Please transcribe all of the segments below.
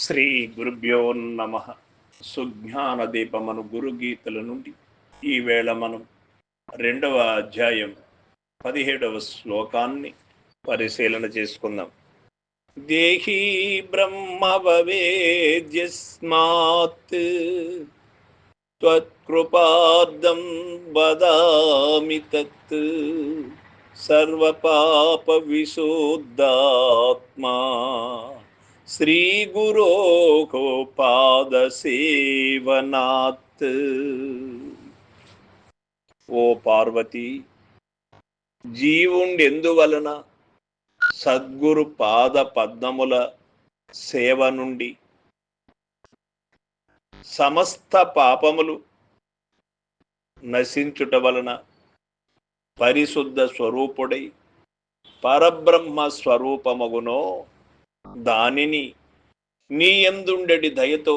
శ్రీ గురుభ్యో నమ. సుజ్ఞాన దీపమను గురుగీతల నుండి ఈవేళ మనం రెండవ అధ్యాయం పదిహేడవ శ్లోకాన్ని పరిశీలన చేసుకుందాం. దేహీ బ్రహ్మవేద్యస్మాత్ త్వత్కృపార్థం వదామి తత్ సర్వపాప విశోద్ధాత్మా శ్రీగురోకో పాదసేవనాత్ ఓ పార్వతి జీవుండెందువలన సద్గురు పాద పద్మముల సేవ నుండి సమస్త పాపములు నశించుట వలన పరిశుద్ధ స్వరూపుడై పరబ్రహ్మ స్వరూపమగునో దానిని నీ ఎందుండెడి దయతో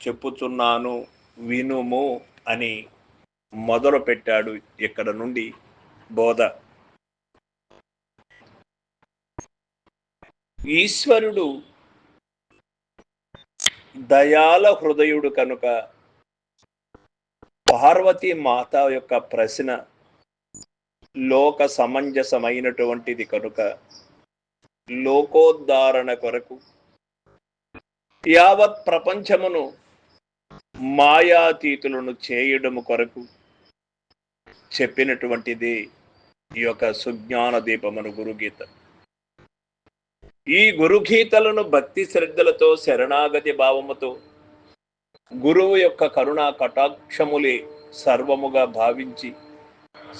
చెప్పుచున్నాను వినుము అని మొదలు పెట్టాడు ఇక్కడ నుండి బోధ. ఈశ్వరుడు దయాల హృదయుడు కనుక పార్వతీ మాత యొక్క ప్రశ్న లోక సమంజసమైనటువంటిది కనుక లోకోద్ధారణ కొరకు యావత్ ప్రపంచమును మాయాతీతులను చేయడము కొరకు చెప్పినటువంటిది ఈ యొక్క సుజ్ఞాన దీపమును గురుగీత. ఈ గురుగీతలను భక్తి శ్రద్ధలతో శరణాగతి భావముతో గురువు యొక్క కరుణా కటాక్షములే సర్వముగా భావించి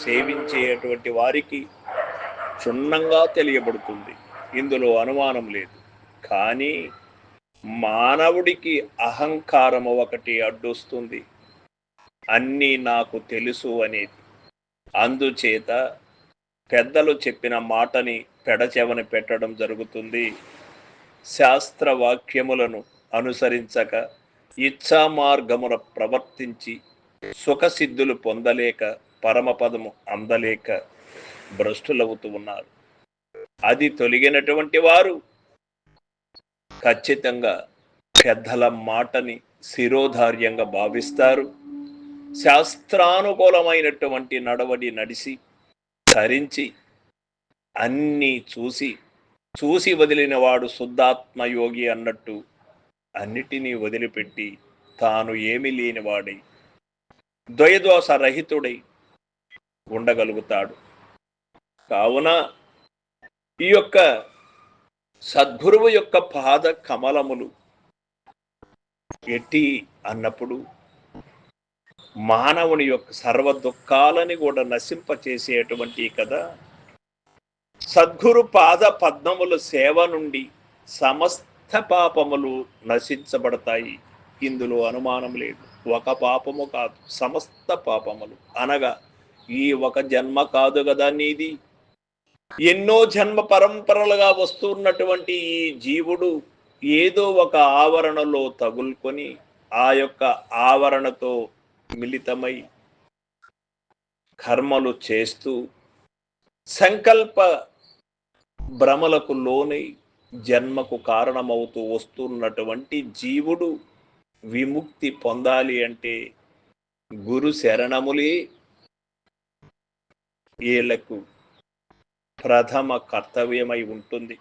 సేవించేటువంటి వారికి క్షుణ్ణంగా తెలియబడుతుంది. ఇందులో అనుమానం లేదు. కానీ మానవుడికి అహంకారము ఒకటి అడ్డొస్తుంది. అన్నీ నాకు తెలుసు అనేది. అందుచేత పెద్దలు చెప్పిన మాటని పెడచెవన పెట్టడం జరుగుతుంది. శాస్త్ర వాక్యములను అనుసరించక ఇచ్ఛా మార్గమున ప్రవర్తించి సుఖసిద్ధులు పొందలేక పరమపదము అందలేక భ్రష్టులవుతూ ఉన్నారు. అది తొలగినటువంటి వారు. ఖచ్చితంగా పెద్దల మాటని శిరోధార్యంగా భావిస్తారు. శాస్త్రానుకూలమైనటువంటి నడవడి నడిచి ధరించి అన్నీ చూసి చూసి వదిలిన వాడు శుద్ధాత్మ యోగి అన్నట్టు అన్నిటినీ వదిలిపెట్టి తాను ఏమి లేనివాడై ద్వయదోష రహితుడై ఉండగలుగుతాడు. కావున ఈ యొక్క సద్గురువు యొక్క పాద కమలములు ఎట్టి అన్నప్పుడు మానవుని యొక్క సర్వ దుఃఖాలని కూడా నశింపచేసేటువంటి కదా. సద్గురు పాద పద్మముల సేవ నుండి సమస్త పాపములు నశించబడతాయి. ఇందులో అనుమానం లేదు. ఒక పాపము కాదు సమస్త పాపములు అనగా ఈ ఒక జన్మ కాదు కదా నీది. ఎన్నో జన్మ పరంపరలుగా వస్తున్నటువంటి ఈ జీవుడు ఏదో ఒక ఆవరణలో తగులుకొని ఆ యొక్క ఆవరణతో మిళితమై కర్మలు చేస్తూ సంకల్ప భ్రమలకు లోనై జన్మకు కారణమవుతూ వస్తున్నటువంటి జీవుడు విముక్తి పొందాలి అంటే గురు శరణములే వీళ్ళకు ప్రథమ కర్తవ్యమై ఉంటుంది.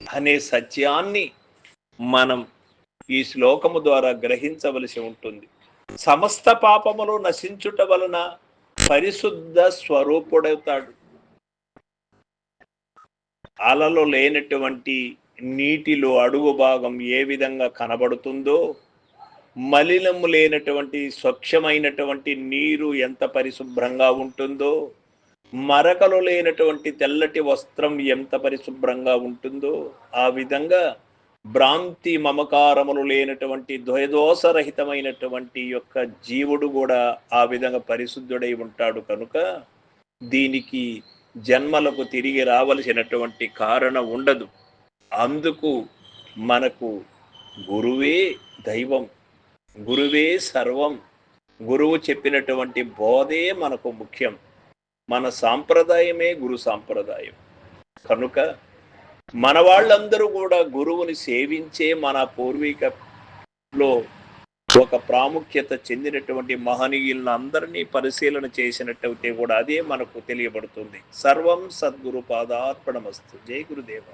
అనే సత్యాన్ని మనం ఈ శ్లోకము ద్వారా గ్రహించవలసి ఉంటుంది. సమస్త పాపములు నశించుట వలన పరిశుద్ధ స్వరూపుడవుతాడు. అలలో లేనటువంటి నీటిలో అడుగు భాగం ఏ విధంగా కనబడుతుందో మలినము లేనటువంటి స్వచ్ఛమైనటువంటి నీరు ఎంత పరిశుభ్రంగా ఉంటుందో మరకలు లేనటువంటి తెల్లటి వస్త్రం ఎంత పరిశుభ్రంగా ఉంటుందో ఆ విధంగా భ్రాంతి మమకారములు లేనటువంటి ద్వయదోషరహితమైనటువంటి యొక్క జీవుడు కూడా ఆ విధంగా పరిశుద్ధుడై ఉంటాడు కనుక దీనికి జన్మలకు తిరిగి రావలసినటువంటి కారణం ఉండదు. అందుకు మనకు గురువే దైవం గురువే సర్వం. గురువు చెప్పినటువంటి బోధే మనకు ముఖ్యం. మన సాంప్రదాయమే గురు సాంప్రదాయం. కనుక మన వాళ్ళందరూ కూడా గురువుని సేవించే మన పూర్వీకలో ఒక ప్రాముఖ్యత చెందినటువంటి మహనీయులను అందరినీ పరిశీలన చేసినట్టయితే కూడా అదే మనకు తెలియబడుతుంది. సర్వం సద్గురు పాదార్పణమస్తు. జై గురుదేవ.